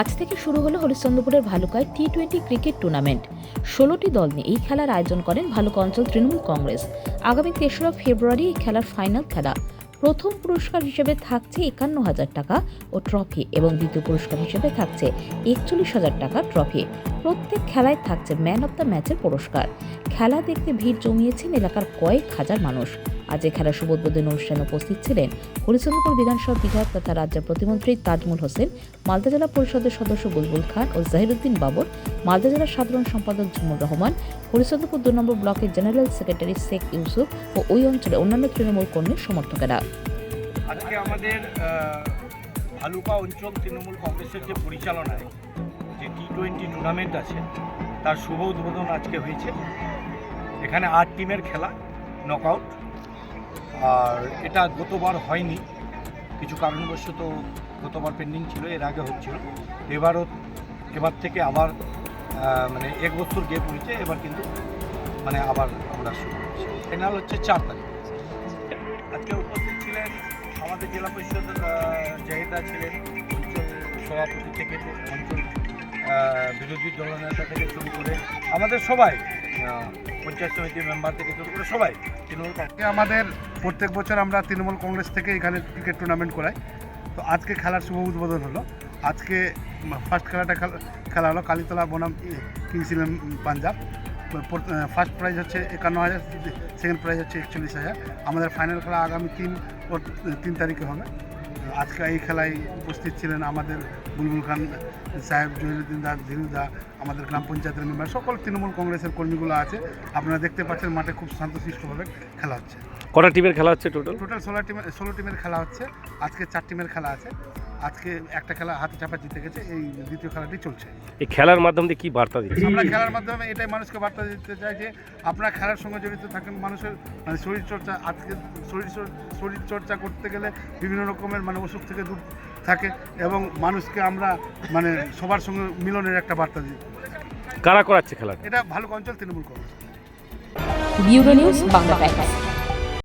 আজ থেকে শুরু হলো হরিশ্চন্দ্রপুরের ভালুকায় টি টোয়েন্টি ক্রিকেট টুর্নামেন্ট। ষোলোটি দল নিয়ে এই খেলার আয়োজন করেন ভালুকা অঞ্চল তৃণমূল কংগ্রেস। আগামী তেসরা ফেব্রুয়ারি এই খেলার ফাইনাল খেলা। প্রথম পুরস্কার হিসেবে থাকছে একান্ন হাজার টাকা ও ট্রফি এবং দ্বিতীয় পুরস্কার হিসেবে থাকছে একচল্লিশ হাজার টাকা ট্রফি। প্রত্যেক খেলায় থাকছে ম্যান অব দ্য ম্যাচের পুরস্কার। খেলা দেখতে ভিড় জমিয়েছেন এলাকার কয়েক হাজার মানুষ। আজ এই খেলার শুভ উদ্বোধনী অনুষ্ঠানে উপস্থিত ছিলেন হরিচন্দ্রপুর বিধানসভা বিধায়ক তথা রাজ্যের প্রতিমন্ত্রী তাজমুল হোসেন, মালদা জেলা পরিষদের সদস্য বুলবুল খান ও জাহিরুদ্দিন বাবর, মালদা জেলার সাধারণ সম্পাদক ঝুমুর রহমান হরিচন্দ্রপুর দু নম্বর ব্লকের জেনারেল সেক্রেটারি শেখ ইউসুফ ও ওই অঞ্চলে অন্যান্য তৃণমূল কর্মীর সমর্থকেরা। আজকে আমাদের ভালুকা অঞ্চল তৃণমূল কংগ্রেসের যে পরিচালনায় যে টি টোয়েন্টি টুর্নামেন্ট আছে, তার শুভ উদ্বোধন আজকে হয়েছে। এখানে আট টিমের খেলা, নকআউট। আর এটা গতবার হয়নি। কিছু কারণবশত গতবার পেন্ডিং ছিল, এর আগে হচ্ছিল। এবারও, এবার থেকে আবার মানে এক বছর গেপ হয়েছে, এবার কিন্তু মানে আবার আমরা শুরু করছি। ফাইনাল হচ্ছে চার তারিখ। আজকে উপস্থিত ছিলেন আমাদের জেলা পরিষদ জাহিদা ছিলেন সভাপতি থেকে অঞ্চল বিরোধী দলনেতা থেকে শুরু করে আমাদের সবাই পঞ্চায়েত সমিতির মেম্বার থেকে শুরু করে সবাই। তৃণমূল আমাদের প্রত্যেক বছর আমরা তৃণমূল কংগ্রেস থেকে এখানে ক্রিকেট টুর্নামেন্ট করাই। তো আজকে খেলার শুভ উদ্বোধন হলো। আজকে ফার্স্ট খেলাটা খেলা- হলো কালীতলা বনাম kings eleven Punjab. First prize হচ্ছে একান্ন হাজার সেকেন্ড প্রাইজ হচ্ছে একচল্লিশ হাজার। আমাদের ফাইনাল খেলা আগামী তিন ও তিন তারিখে হবে। আজকে এই খেলায় উপস্থিত ছিলেন আমাদের বুলবুল খান সাহেব, জহিরুদ্দিন দা ধীরু দা আমাদের গ্রাম পঞ্চায়েতের মেম্বার সকল তৃণমূল কংগ্রেসের কর্মীগুলো আছে। আপনারা দেখতে পাচ্ছেন মাঠে খুব শান্তশিষ্টভাবে খেলা হচ্ছে। কটা টিমের খেলা হচ্ছে টোটাল টোটাল ষোলো টিমের ষোলো টিমের খেলা হচ্ছে। আজকে চার টিমের খেলা আছে। আজকে একটা খেলা হাতে চাপা জিতে গেছে এই দ্বিতীয় খেলাটি চলছে। এই খেলার মাধ্যম দিয়ে কি বার্তা দিচ্ছে? আমরা খেলার মাধ্যমে এটাই মানুষকে বার্তা দিতে চাই যে আপনারা খেলার সঙ্গে জড়িত থাকেন মানুষের মানে শরীরচর্চা আজকে শরীর চর- শরীর করতে গেলে বিভিন্ন রকমের মানে অসুখ থেকে দূর থাকে এবং মানুষকে আমরা মানে সবার সঙ্গে মিলনের একটা বার্তা দিই। কারা করাচ্ছে খেলাটা? এটা ভালো অঞ্চল Trinamool Congress. Bureau news Bangla